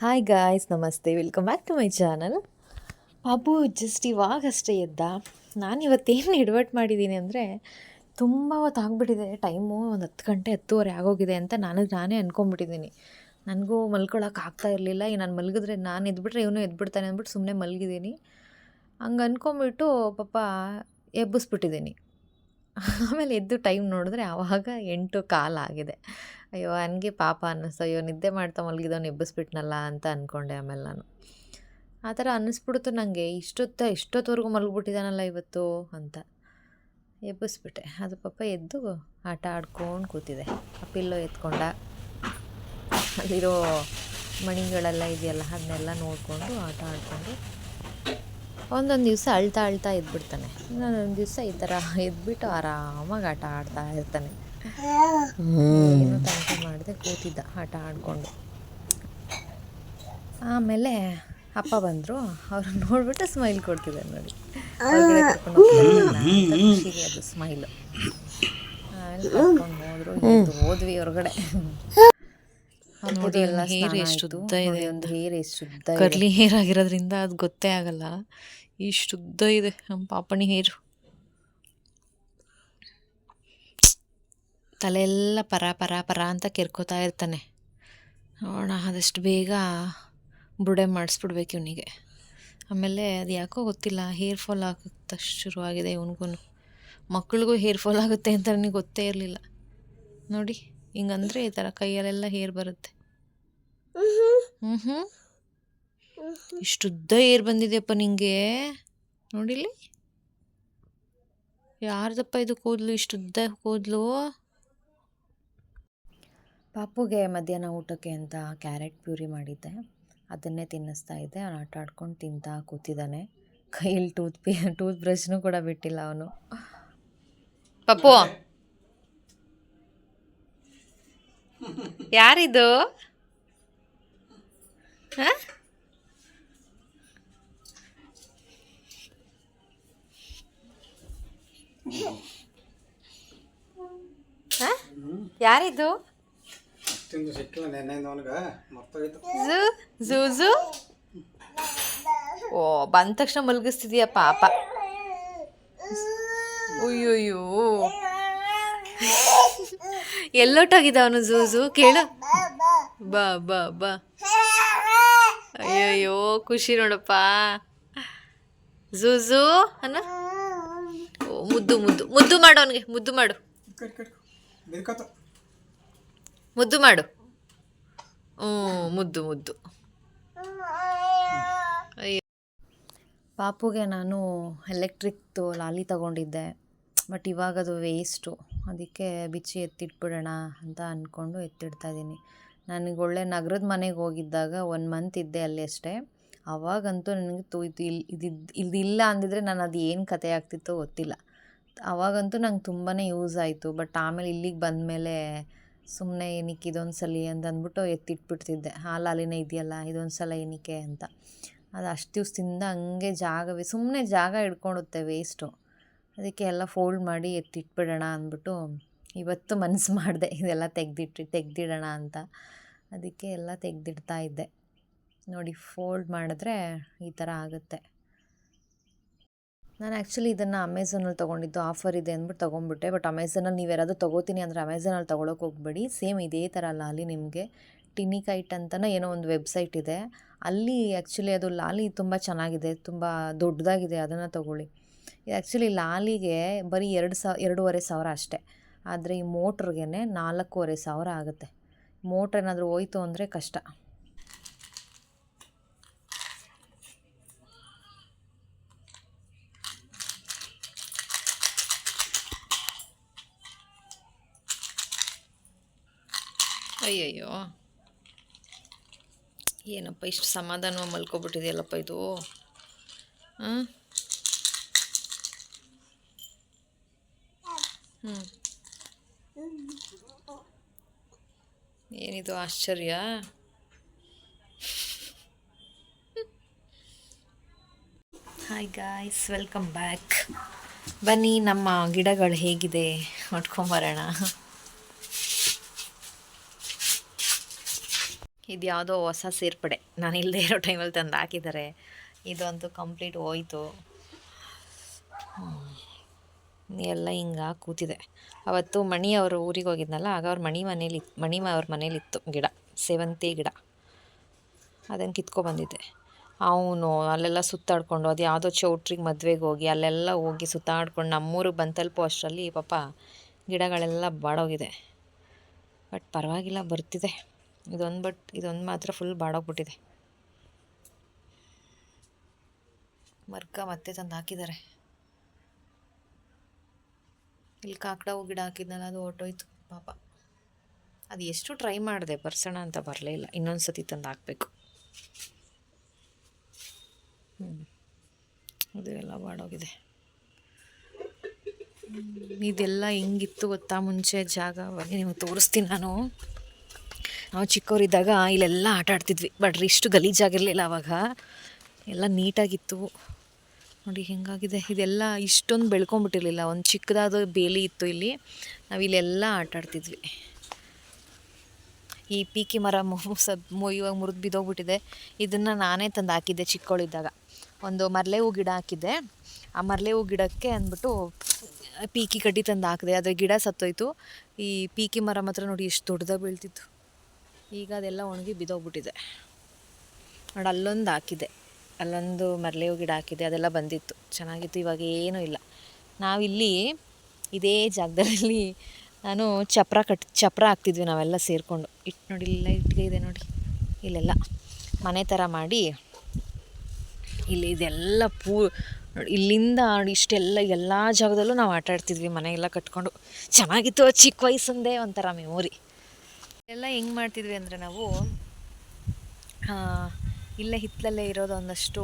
Hi guys namaste. Welcome back to my channel ಪಾಪು just ಇವಾಗಷ್ಟೇ ಎದ್ದ. ನಾನು ಇವತ್ತೇನು ಎಡವಟ್ ಮಾಡಿದ್ದೀನಿ ಅಂದರೆ ತುಂಬ ಹೊತ್ತು ಆಗಿಬಿಟ್ಟಿದೆ. ಟೈಮು ಒಂದು ಹತ್ತು ಗಂಟೆ, ಹತ್ತುವರೆ ಆಗೋಗಿದೆ ಅಂತ ನನಗೆ ನಾನೇ ಅಂದ್ಕೊಂಬಿಟ್ಟಿದ್ದೀನಿ ನನಗೂ ಮಲ್ಕೊಳಕ್ಕೆ ಆಗ್ತಾ ಇರಲಿಲ್ಲ. ಈ ನಾನು ಮಲಗಿದ್ರೆ ನಾನು ಎದ್ಬಿಟ್ರೆ ಇವನು ಎದ್ಬಿಡ್ತಾನೆ ಅಂದ್ಬಿಟ್ಟು ಸುಮ್ಮನೆ ಮಲಗಿದ್ದೀನಿ ಹಂಗೆ ಅಂದ್ಕೊಂಬಿಟ್ಟು ಪಾಪ ಎಬ್ಬಿಸ್ಬಿಟ್ಟಿದ್ದೀನಿ ಆಮೇಲೆ ಎದ್ದು ಟೈಮ್ ನೋಡಿದ್ರೆ ಆವಾಗ ಎಂಟು ಕಾಲಾಗಿದೆ ಆಗಿದೆ. ಅಯ್ಯೋ ನನಗೆ ಪಾಪ ಅನ್ನಿಸ್ತು. ಅಯ್ಯೋ, ನಿದ್ದೆ ಮಾಡ್ತಾ ಮಲಗಿದವನು ಎಬ್ಬಿಸ್ಬಿಟ್ನಲ್ಲ ಅಂತ ಅಂದ್ಕೊಂಡೆ ಆಮೇಲೆ ನಾನು. ಆ ಥರ ಅನ್ನಿಸ್ಬಿಡ್ತು ನನಗೆ ಇಷ್ಟೊತ್ತ ಇಷ್ಟೊತ್ತವರೆಗೂ ಮಲಗಿಬಿಟ್ಟಿದ್ದಾನಲ್ಲ ಇವತ್ತು ಅಂತ. ಎಬ್ಬಿಸ್ಬಿಟ್ಟೆ. ಅದು ಪಾಪ ಎದ್ದು ಆಟ ಆಡ್ಕೊಂಡು ಕೂತಿದೆ. ಆ ಪಿಲ್ಲೋ ಎತ್ಕೊಂಡ. ಅಲ್ಲಿರೋ ಮಣಿಗಳೆಲ್ಲ ಇದೆಯಲ್ಲ, ಅದನ್ನೆಲ್ಲ ನೋಡಿಕೊಂಡು ಆಟ ಆಡಿಕೊಂಡು ಒಂದೊಂದು ದಿವಸ ಅಳ್ತಾ ಅಳ್ತಾ ಎದ್ಬಿಡ್ತಾನೆ. ಇನ್ನೊಂದೊಂದು ದಿವಸ ಈ ಥರ ಎದ್ಬಿಟ್ಟು ಆರಾಮಾಗಿ ಆಟ ಆಡ್ತಾ ಇರ್ತಾನೆ. ಏನು ತಂಟೆ ಮಾಡಿದೆ ಕೂತಿದ್ದ ಆಟ ಆಡ್ಕೊಂಡು. ಆಮೇಲೆ ಅಪ್ಪ ಬಂದರು ಅವ್ರು ನೋಡ್ಬಿಟ್ಟು ಸ್ಮೈಲ್ ಕೊಡ್ತಿದ್ದೆ ನೋಡಿ. ಹೊರ್ಗಡೆ ಕರ್ಕೊಂಡು ಖುಷಿಗೆ ಅದು ಸ್ಮೈಲು ಆಮೇಲೆ ಕರ್ಕೊಂಡು ಹೋದ್ರು ಎದ್ದು ಹೋದ್ವಿ ಹೊರಗಡೆ. ನೋಡಿ, ಎಲ್ಲ ಎಷ್ಟು. ಇದೆ ಒಂದು ಹೇರ್ ಎಷ್ಟು. ಕರ್ಲಿ ಹೇರ್ ಆಗಿರೋದ್ರಿಂದ ಅದು ಗೊತ್ತೇ ಆಗಲ್ಲ. ಇಷ್ಟು ಉದ್ದ ಇದೆ ನಮ್ಮ ಪಾಪಣಿ ಹೇರು. ತಲೆಯೆಲ್ಲ ಪರ ಪರ ಪರ ಅಂತ ಕೆರ್ಕೋತಾ ಇರ್ತಾನೆ. ನೋಡೋಣ ಆದಷ್ಟು ಬೇಗ ಬುಡೆ ಮಾಡಿಸ್ಬಿಡ್ಬೇಕು ಇವನಿಗೆ. ಆಮೇಲೆ ಅದು ಯಾಕೋ ಗೊತ್ತಿಲ್ಲ, ಹೇರ್ ಫಾಲ್ ಆಗುತ್ತೆ ಶುರುವಾಗಿದೆ ಇವನಿಗೂ ಮಕ್ಳಿಗೂ ಹೇರ್ ಫಾಲ್ ಆಗುತ್ತೆ ಅಂತ ನನಗೆ ಗೊತ್ತೇ ಇರಲಿಲ್ಲ. ನೋಡಿ, ಹಿಂಗಂದರೆ ಈ ಥರ ಕೈಯಲ್ಲೆಲ್ಲ ಹೇರ್ ಬರುತ್ತೆ. ಹ್ಞೂ ಹ್ಞೂ ಇಷ್ಟುದ್ದ ಏರ್ ಬಂದಿದೆಯಪ್ಪ ನಿಂಗೆ. ನೋಡಿಲಿ ಯಾರ್ದಪ್ಪ ಇದು ಕೂದಲು, ಇಷ್ಟುದ್ದ ಕೂದಲು? ಪಾಪುಗೆ ಮಧ್ಯಾಹ್ನ ಊಟಕ್ಕೆ ಅಂತ ಕ್ಯಾರೆಟ್ ಪ್ಯೂರಿ ಮಾಡಿದ್ದೆ. ಅದನ್ನೇ ತಿನ್ನಿಸ್ತಾ ಇದ್ದೆ. ಅವನು ಆಟ ಆಡ್ಕೊಂಡು ತಿಂತಾ ಕೂತಿದ್ದಾನೆ. ಕೈಯಲ್ಲಿ ಟೂತ್ ಪೇ, ಟೂತ್ ಬ್ರಷ್ನು ಕೂಡ ಬಿಟ್ಟಿಲ್ಲ ಅವನು. ಪಪ್ಪು! ಯಾರಿದು? ಯಾರಿದು? ತಿಂದು ಸಿಕ್ಕಿಲ್ಲ ನೆನ್ನೆಯಿಂದ ಅವನಿಗೆ ಮರ್ತೋಗಿತ್ತು ಝೂ ಝೂ ಝೂ. ಓ ಬಂದ ತಕ್ಷಣ ಮಲಗಿಸ್ತಿದೀಯ ಪಾಪ. ಅಯ್ಯೋಯ್ಯೋ ಎಲ್ಲೊಟ್ಟಾಗಿದ್ದ ಅವನು ಝೂಝು ಕೇಳು. ಬಾ ಬಾ ಬಾ. ಅಯ್ಯೋಯ್ಯೋ ಖುಷಿ ನೋಡಪ್ಪ. ಝೂಝು ಅನ್ನ ಓ ಮುದ್ದು ಮುದ್ದು. ಮುದ್ದು ಮಾಡು ಅವನಿಗೆ ಮುದ್ದು ಮಾಡು. ಮುದ್ದು ಮಾಡು. ಹ್ಞೂ, ಮುದ್ದು ಮುದ್ದು. ಪಾಪುಗೆ ನಾನು ಎಲೆಕ್ಟ್ರಿಕ್ದು ಲಾಲಿ ತಗೊಂಡಿದ್ದೆ ಬಟ್ ಇವಾಗ ಅದು ವೇಸ್ಟು ಅದಕ್ಕೆ ಬಿಚ್ಚಿ ಎತ್ತಿಟ್ಬಿಡೋಣ ಅಂತ ಅಂದ್ಕೊಂಡು ಎತ್ತಿಡ್ತಾ ಇದ್ದೀನಿ. ನನಗೆ ಒಳ್ಳೆ ನಗರದ ಮನೆಗೆ ಹೋಗಿದ್ದಾಗ ಒನ್ ಮಂತ್ ಇದ್ದೆ ಅಲ್ಲಿ ಅಷ್ಟೇ. ಅವಾಗಂತೂ ನನಗೆ ತು ಇದು ಇಲ್ಲಿ ಇದಿದ್ದು ಇದಿಲ್ಲ ಅಂದಿದ್ರೆ ನಾನು ಅದು ಏನು ಕತೆ ಆಗ್ತಿತ್ತೋ ಗೊತ್ತಿಲ್ಲ. ಅವಾಗಂತೂ ನಂಗೆ ತುಂಬಾ ಯೂಸ್ ಆಯಿತು ಬಟ್ ಆಮೇಲೆ ಇಲ್ಲಿಗೆ ಬಂದಮೇಲೆ ಸುಮ್ಮನೆ ಏನಕ್ಕೆ ಇದೊಂದು ಸಲ ಅಂತ ಅಂದ್ಬಿಟ್ಟು ಎತ್ತಿಟ್ಬಿಡ್ತಿದ್ದೆ. ಹಾಲು ಇದೆಯಲ್ಲ ಇದೊಂದು ಸಲ ಏನಕ್ಕೆ ಅಂತ. ಅದು ಅಷ್ಟು ದಿವ್ಸದಿಂದ ಹಂಗೆ ಜಾಗವೇ ಸುಮ್ಮನೆ ಜಾಗ ಹಿಡ್ಕೊಳುತ್ತೆ ವೇಸ್ಟು ಅದಕ್ಕೆ ಎಲ್ಲ ಫೋಲ್ಡ್ ಮಾಡಿ ಎತ್ತಿಟ್ಬಿಡೋಣ ಅಂದ್ಬಿಟ್ಟು ಇವತ್ತು ಮನಸ್ಸು ಮಾಡಿದೆ, ಇದೆಲ್ಲ ತೆಗೆದಿಟ್ಟು, ತೆಗೆದಿಡೋಣ ಅಂತ. ಅದಕ್ಕೆ ಎಲ್ಲ ತೆಗೆದಿಡ್ತಾ ಇದ್ದೆ. ನೋಡಿ ಫೋಲ್ಡ್ ಮಾಡಿದ್ರೆ ಈ ಥರ ಆಗುತ್ತೆ. ನಾನು ಆ್ಯಕ್ಚುಲಿ ಇದನ್ನು ಅಮೆಝಾನಲ್ಲಿ ತೊಗೊಂಡಿದ್ದು ಆಫರ್ ಇದೆ ಅಂದ್ಬಿಟ್ಟು ತೊಗೊಂಡ್ಬಿಟ್ಟೆ ಬಟ್ ಅಮೆಝಾನಲ್ಲಿ ನೀವು ಯಾರಾದರೂ ತೊಗೋತೀನಿ ಅಂದರೆ ಅಮೆಝಾನಲ್ಲಿ ತೊಗೊಳಕ್ಕೆ ಹೋಗ್ಬೇಡಿ. ಸೇಮ್ ಇದೇ ಥರ ಲಾಲಿ ನಿಮಗೆ. ಟಿನಿಕೈಟ್ ಅಂತಲೇ ಏನೋ ಒಂದು ವೆಬ್ಸೈಟ್ ಇದೆ. ಅಲ್ಲಿ ಆ್ಯಕ್ಚುಲಿ ಅದು ಲಾಲಿ ತುಂಬ ಚೆನ್ನಾಗಿದೆ. ತುಂಬ ದೊಡ್ಡದಾಗಿದೆ. ಅದನ್ನು ತೊಗೊಳ್ಳಿ. ಆ್ಯಕ್ಚುಲಿ ಲಾಲಿಗೆ ಬರೀ ಎರಡು ಸಾವಿರ ಎರಡೂವರೆ ಸಾವಿರ ಅಷ್ಟೇ. ಆದರೆ ಈ ಮೋಟ್ರಿಗೆ ನಾಲ್ಕೂವರೆ ಸಾವಿರ ಆಗುತ್ತೆ. ಮೋಟ್ರ್ ಏನಾದರೂ ಹೋಯ್ತು ಅಂದರೆ ಕಷ್ಟ. ಅಯ್ಯಯ್ಯೋ. ಏನಪ್ಪ, ಇಷ್ಟು ಸಮಾಧಾನ ಮಲ್ಕೊಬಿಟ್ಟಿದೆಯಲ್ಲಪ್ಪ ಇದು? ಹಾಂ ಹ್ಞೂ ಏನಿದು ಆಶ್ಚರ್ಯ? ಹಾಯ್ ಗಾಯ್ಸ್ ವೆಲ್ಕಮ್ ಬ್ಯಾಕ್ ಬನ್ನಿ, ನಮ್ಮ ಗಿಡಗಳು ಹೇಗಿದೆ? ನೋಡ್ಕೊಂಬರೋಣ. ಇದು ಯಾವುದೋ ಹೊಸ ಸೇರ್ಪಡೆ. ನಾನು ಇಲ್ಲದೆ ಇರೋ ಟೈಮಲ್ಲಿ ತಂದು ಹಾಕಿದ್ದಾರೆ. ಇದಂತೂ ಕಂಪ್ಲೀಟ್ ಹೋಯ್ತು. ಎಲ್ಲ ಹಿಂಗೆ ಕೂತಿದೆ. ಅವತ್ತು ಮಣಿ ಅವರು ಊರಿಗೆ ಹೋಗಿದ್ನಲ್ಲ, ಆಗ ಅವ್ರ ಮಣಿ ಮನೇಲಿ, ಮಣಿ ಅವ್ರ ಮನೇಲಿತ್ತು ಗಿಡ, ಸೇವಂತಿ ಗಿಡ. ಅದನ್ನು ಕಿತ್ಕೊಬಂದಿದ್ದೆ ಅವನು ಅಲ್ಲೆಲ್ಲ ಸುತ್ತಾಡ್ಕೊಂಡು, ಅದು ಯಾವುದೋ ಚೌಟ್ರಿಗೆ ಮದುವೆಗೆ ಹೋಗಿ, ಅಲ್ಲೆಲ್ಲ ಹೋಗಿ ಸುತ್ತಾಡ್ಕೊಂಡು ನಮ್ಮೂರಿಗೆ ಬಂದು ತಲುಪೋ ಅಷ್ಟರಲ್ಲಿ ಪಾಪ ಗಿಡಗಳೆಲ್ಲ ಬಾಡೋಗಿದೆ. ಬಟ್ ಪರವಾಗಿಲ್ಲ, ಬರ್ತಿದೆ. ಇದೊಂದು ಬಟ್, ಇದೊಂದು ಮಾತ್ರ ಫುಲ್ ಬಾಡೋಗ್ಬಿಟ್ಟಿದೆ. ಮರ್ಕ ಮತ್ತೆ ತಂದು ಹಾಕಿದ್ದಾರೆ. ಇಲ್ಲಿ ಕಾಕಡವು ಗಿಡ ಹಾಕಿದ್ನಲ್ಲ, ಅದು ಹೊಟ್ಟೋಯ್ತು ಪಾಪ. ಅದು ಎಷ್ಟು ಟ್ರೈ ಮಾಡಿದೆ, ಬರ್ಸೋಣ ಅಂತ ಬರಲೇ ಇಲ್ಲ. ಇನ್ನೊಂದು ಸತಿ ತಂದು ಹಾಕಬೇಕು. ಹ್ಞೂ ಅದು ಎಲ್ಲ ಬಾಡೋಗಿದೆ. ಇದೆಲ್ಲ ಹೆಂಗಿತ್ತು ಗೊತ್ತಾ? ಮುಂಚೆ ಜಾಗ ನಿಮಗೆ ತೋರಿಸ್ತೀನಿ ನಾನು. ನಾವು ಚಿಕ್ಕವರಿದ್ದಾಗ ಇಲ್ಲೆಲ್ಲ ಆಟ ಆಡ್ತಿದ್ವಿ. ಬಟ್ ಇಷ್ಟು ಗಲೀಜಾಗಿರಲಿಲ್ಲ ಅವಾಗ. ಎಲ್ಲ ನೀಟಾಗಿತ್ತು. ನೋಡಿ ಹೆಂಗಾಗಿದೆ. ಇದೆಲ್ಲ ಇಷ್ಟೊಂದು ಬೆಳ್ಕೊಂಬಿಟ್ಟಿರಲಿಲ್ಲ. ಒಂದು ಚಿಕ್ಕದಾದ ಬೇಲಿ ಇತ್ತು ಇಲ್ಲಿ. ನಾವು ಇಲ್ಲೆಲ್ಲ ಆಟ ಆಡ್ತಿದ್ವಿ. ಈ ಪೀಕಿ ಮರ ಮು- ಇವಾಗ ಮುರಿದು ಬಿದ್ದೋಗ್ಬಿಟ್ಟಿದೆ. ಇದನ್ನು ನಾನೇ ತಂದು ಹಾಕಿದ್ದೆ ಚಿಕ್ಕವಳಿದ್ದಾಗ. ಒಂದು ಮರಲೆ ಹೂ ಗಿಡ ಹಾಕಿದ್ದೆ. ಆ ಮರಲೆ ಹೂ ಗಿಡಕ್ಕೆ ಅಂದ್ಬಿಟ್ಟು ಪೀಕಿ ಕಡ್ಡಿ ತಂದು ಹಾಕಿದೆ. ಆದರೆ ಗಿಡ ಸತ್ತೋಯ್ತು. ಈ ಪೀಕಿ ಮರ ಮಾತ್ರ ನೋಡಿ ಎಷ್ಟು ದೊಡ್ಡದಾಗಿ ಬೀಳ್ತಿತ್ತು. ಈಗ ಅದೆಲ್ಲ ಒಣಗಿ ಬಿದ್ದೋಗ್ಬಿಟ್ಟಿದೆ ನೋಡಿ, ಅಲ್ಲೊಂದು ಹಾಕಿದೆ. ಅಲ್ಲೊಂದು ಮರಳೆ ಗಿಡ ಹಾಕಿದೆ, ಅದೆಲ್ಲ ಬಂದಿತ್ತು. ಚೆನ್ನಾಗಿತ್ತು, ಇವಾಗ ಏನೂ ಇಲ್ಲ. ನಾವಿಲ್ಲಿ ಇದೇ ಜಾಗದಲ್ಲಿ ನಾನು ಚಪ್ರ ಕಟ್, ಚಪ್ರ ಹಾಕ್ತಿದ್ವಿ ನಾವೆಲ್ಲ ಸೇರಿಕೊಂಡು. ಇಟ್ಟು ನೋಡಿ ಇಲ್ಲ ಇಟ್ಟಿಗೆ ಇದೆ ನೋಡಿ. ಇಲ್ಲೆಲ್ಲ ಮನೆ ಥರ ಮಾಡಿ ಇಲ್ಲಿ ಇದೆಲ್ಲ ಪೂ, ನೋಡಿ, ಇಲ್ಲಿಂದ ಇಷ್ಟೆಲ್ಲ, ಎಲ್ಲ ಜಾಗದಲ್ಲೂ ನಾವು ಆಟ ಆಡ್ತಿದ್ವಿ ಮನೆಯೆಲ್ಲ ಕಟ್ಕೊಂಡು. ಚೆನ್ನಾಗಿತ್ತು ಚಿಕ್ಕ ವಯಸ್ಸಂದೇ ಒಂಥರ ಮೆಮೊರಿ ಎಲ್ಲ ಹೆಂಗೆ ಮಾಡ್ತಿದ್ವಿ ಅಂದರೆ ನಾವು ಇಲ್ಲೇ ಹಿತ್ತಲಲ್ಲೇ ಇರೋದು ಒಂದಷ್ಟು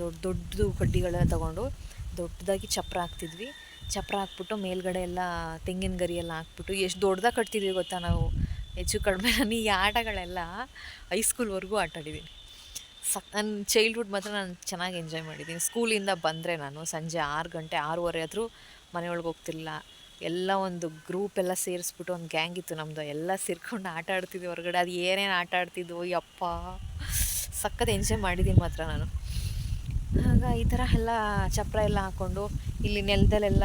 ದೊಡ್ಡ ದೊಡ್ಡದು ಕಡ್ಡಿಗಳೆಲ್ಲ ತಗೊಂಡು ದೊಡ್ಡದಾಗಿ ಚಪ್ರ ಹಾಕ್ತಿದ್ವಿ. ಚಪ್ರ ಹಾಕ್ಬಿಟ್ಟು ಮೇಲ್ಗಡೆ ಎಲ್ಲ ತೆಂಗಿನ ಗರಿ ಎಲ್ಲ ಹಾಕ್ಬಿಟ್ಟು ಎಷ್ಟು ದೊಡ್ಡದಾಗಿ ಕಟ್ತಿದ್ವಿ ಗೊತ್ತಾ ನಾವು? ಹೆಚ್ಚು ಕಡಿಮೆ ನಾನು ಈ ಆಟಗಳೆಲ್ಲ ಹೈಸ್ಕೂಲ್ವರೆಗೂ ಆಟ ಆಡಿದ್ದೀನಿ ಸಕ್ ನನ್ನ ಚೈಲ್ಡ್ಹುಡ್ ಮಾತ್ರ ನಾನು ಚೆನ್ನಾಗಿ ಎಂಜಾಯ್ ಮಾಡಿದ್ದೀನಿ ಸ್ಕೂಲಿಂದ ಬಂದರೆ ನಾನು ಸಂಜೆ ಆರು ಗಂಟೆ ಆರೂವರೆ ಆದರೂ ಮನೆಯೊಳಗೆ ಹೋಗ್ತಿರ್ಲಿಲ್ಲ. ಎಲ್ಲ ಒಂದು ಗ್ರೂಪ್ ಎಲ್ಲ ಸೇರಿಸ್ಬಿಟ್ಟು ಒಂದು ಗ್ಯಾಂಗ್ ಇತ್ತು ನಮ್ಮದು ಎಲ್ಲ ಸೇರ್ಕೊಂಡು ಆಟ ಆಡ್ತಿದ್ವಿ ಹೊರಗಡೆ. ಅದು ಏನೇನು ಆಟ ಆಡ್ತಿದ್ವು, ಯಪ್ಪ. ಸಖತ್ ಎಂಜಾಯ್ ಮಾಡಿದ್ದೀನಿ ಮಾತ್ರ ನಾನು. ಆಗ ಈ ಥರ ಎಲ್ಲ ಚಪ್ರ ಎಲ್ಲ ಹಾಕ್ಕೊಂಡು ಇಲ್ಲಿ ನೆಲದಲ್ಲೆಲ್ಲ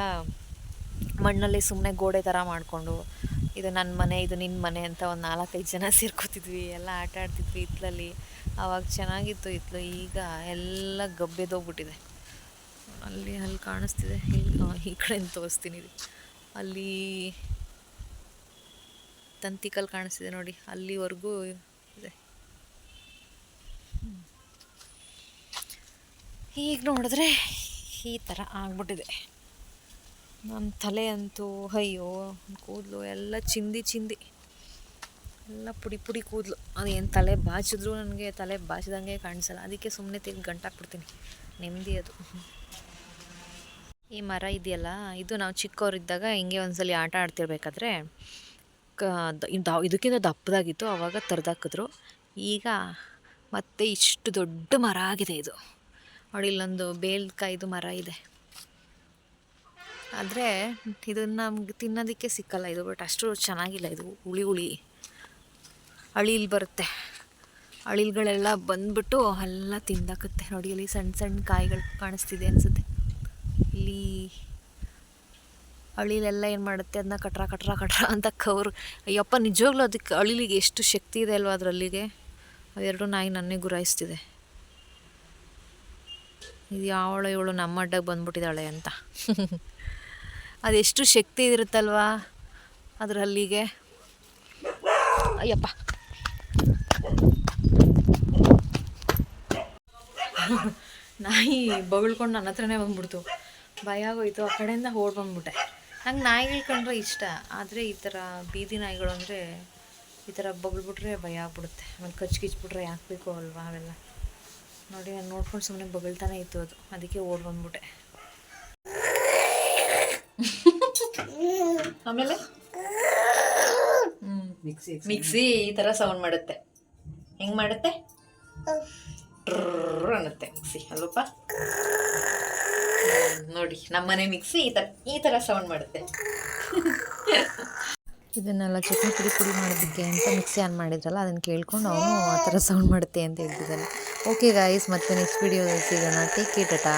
ಮಣ್ಣಲ್ಲಿ ಸುಮ್ಮನೆ ಗೋಡೆ ಥರ ಮಾಡಿಕೊಂಡು, ಇದು ನನ್ನ ಮನೆ, ಇದು ನಿನ್ನ ಮನೆ ಅಂತ ಒಂದು ನಾಲ್ಕೈದು ಜನ ಸೇರ್ಕೊತಿದ್ವಿ. ಎಲ್ಲ ಆಟ ಆಡ್ತಿದ್ವಿ ಇತ್ಲಲ್ಲಿ. ಆವಾಗ ಚೆನ್ನಾಗಿತ್ತು ಇತ್ಲು. ಈಗ ಎಲ್ಲ ಗಬ್ಬೆದೋಗ್ಬಿಟ್ಟಿದೆ. ಅಲ್ಲಿ ಅಲ್ಲಿ ಕಾಣಿಸ್ತಿದೆ. ಇಲ್ಲಿ ಈ ಕಡೆ ತೋರಿಸ್ತೀನಿ. ಅಲ್ಲಿ ತಂತಿಕಲ್ ಕಾಣಿಸಿದೆ ನೋಡಿ. ಅಲ್ಲಿವರೆಗೂ ಇದೆ. ಈಗ ನೋಡಿದ್ರೆ ಈ ಥರ ಆಗ್ಬಿಟ್ಟಿದೆ. ನನ್ನ ತಲೆ ಅಂತೂ ಅಯ್ಯೋ, ಕೂದಲು ಎಲ್ಲ ಚಿಂದಿ ಚಿಂದಿ. ಎಲ್ಲ ಪುಡಿ ಪುಡಿ ಕೂದಲು. ಏನು ತಲೆ ಬಾಚಿದ್ರು ನನಗೆ ತಲೆ ಬಾಚಿದಂಗೆ ಕಾಣಿಸಲ್ಲ. ಅದಕ್ಕೆ ಸುಮ್ಮನೆ ತಿಂದು ಗಂಟಾಕ್ಬಿಡ್ತೀನಿ. ನೆಮ್ಮದಿ ಅದು. ಈ ಮರ ಇದೆಯಲ್ಲ, ಇದು ನಾವು ಚಿಕ್ಕವರಿದ್ದಾಗ ಹಿಂಗೆ ಒಂದ್ಸಲಿ ಆಟ ಆಡ್ತಿರ್ಬೇಕಾದ್ರೆ, ಕ ಇದಕ್ಕಿಂತ ದಪ್ಪದಾಗಿತ್ತು ಆವಾಗ ತರ್ದಾಕಿದ್ರು. ಈಗ ಮತ್ತೆ ಇಷ್ಟು ದೊಡ್ಡ ಮರ ಆಗಿದೆ ಇದು. ನೋಡಿ, ಇಲ್ಲೊಂದು ಬೇಲ್ಕಾಯ್ದು ಮರ ಇದೆ. ಆದರೆ ಇದನ್ನು ನಮ್ಗೆ ತಿನ್ನೋದಕ್ಕೆ ಸಿಕ್ಕಲ್ಲ ಇದು, ಬಟ್ ಅಷ್ಟು ಚೆನ್ನಾಗಿಲ್ಲ ಇದು, ಹುಳಿ ಹುಳಿ. ಅಳಿಲ್ ಬರುತ್ತೆ. ಅಳಿಲ್ಗಳೆಲ್ಲ ಬಂದ್ಬಿಟ್ಟು ಎಲ್ಲ ತಿಂದಾಕತ್ತೆ. ನೋಡಿ, ಇಲ್ಲಿ ಸಣ್ಣ ಸಣ್ಣ ಕಾಯಿಗಳು ಕಾಣಿಸ್ತಿದೆ ಅನಿಸುತ್ತೆ. ಇಲ್ಲಿ ಅಳಿಲೆಲ್ಲ ಏನು ಮಾಡುತ್ತೆ ಅದನ್ನ ಕಟ್ರ ಕಟ್ರ ಕಟ್ರ ಅಂತ ಕವ್ರು. ಅಯ್ಯಪ್ಪ, ನಿಜವಾಗ್ಲೂ ಅದಕ್ಕೆ ಅಳಿಲಿಗೆ ಎಷ್ಟು ಶಕ್ತಿ ಇದೆ ಅಲ್ವಾ ಅದರಲ್ಲಿಗೆ? ಅವೆರಡು ನಾಯಿ ನನ್ನೇ ಗುರಾಯಿಸ್ತಿದೆ. ಇದು ಯಾವಳು ಇವಳು ನಮ್ಮ ಅಡ್ಡಕ್ಕೆ ಬಂದ್ಬಿಟ್ಟಿದ್ದಾಳೆ ಅಂತ. ಅದೆಷ್ಟು ಶಕ್ತಿ ಇರುತ್ತಲ್ವಾ ಅದ್ರ ಹಲ್ಲಿಗೆ ಅಯ್ಯಪ್ಪ. ನಾಯಿ ಬಗಳ್ಕೊಂಡು ನನ್ನ ಹತ್ರನೇ ಬಂದ್ಬಿಡ್ತು. ಭಯ ಆಗೋಯ್ತು. ಆ ಕಡೆಯಿಂದ ಓಡಿ ಬಂದ್ಬಿಟ್ಟೆ. ನಂಗೆ ನಾಯಿಗಳು ಕಂಡ್ರೆ ಇಷ್ಟ. ಆದರೆ ಈ ಥರ ಬೀದಿ ನಾಯಿಗಳು ಅಂದರೆ ಈ ಥರ ಬಗಳ್ಬಿಟ್ರೆ ಭಯ ಆಗ್ಬಿಡುತ್ತೆ. ಆಮೇಲೆ ಕಚ್ಚಿ ಕಿಚ್ಬಿಟ್ರೆ ಯಾಕೆ ಬೇಕು ಅಲ್ವಾ ಅವೆಲ್ಲ. ನೋಡಿ ನಾನು ನೋಡ್ಕೊಂಡು ಸುಮ್ಮನೆ ಬಗಳ್ತಾನೆ ಇತ್ತು ಅದು. ಅದಕ್ಕೆ ಓಡ್ ಬಂದ್ಬಿಟ್ಟೆ. ಆಮೇಲೆ? ಮಿಕ್ಸಿ ಮಿಕ್ಸಿ ಈ ಥರ ಸೌಂಡ್ ಮಾಡುತ್ತೆ. ಹೆಂಗೆ ಮಾಡುತ್ತೆ? ಅನ್ನತ್ತೆ. ಮಿಕ್ಸಿ ಅಲ್ವಪ್ಪ ನೋಡಿ ನಮ್ಮನೆ ಮಿಕ್ಸಿ ಈ ತರ ಈ ತರ ಸೌಂಡ್ ಮಾಡುತ್ತೆ. ಇದನ್ನೆಲ್ಲ ಚಟ್ನಿ ಪುಡಿ ಪುಡಿ ಮಾಡೋದಕ್ಕೆ ಅಂತ ಮಿಕ್ಸಿ ಆನ್ ಮಾಡಿದ್ರಲ್ಲ, ಅದನ್ನು ಕೇಳ್ಕೊಂಡು ಅವನು ಆ ಥರ ಸೌಂಡ್ ಮಾಡುತ್ತೆ ಅಂತ ಹೇಳ್ತಿದ್ದಾನೆ. ಓಕೆ ಗಾಯ್ಸ್ ಮತ್ತೆ ನೆಕ್ಸ್ಟ್ ವೀಡಿಯೋದಲ್ಲಿ ಸಿಗೋಣ. Take care Tata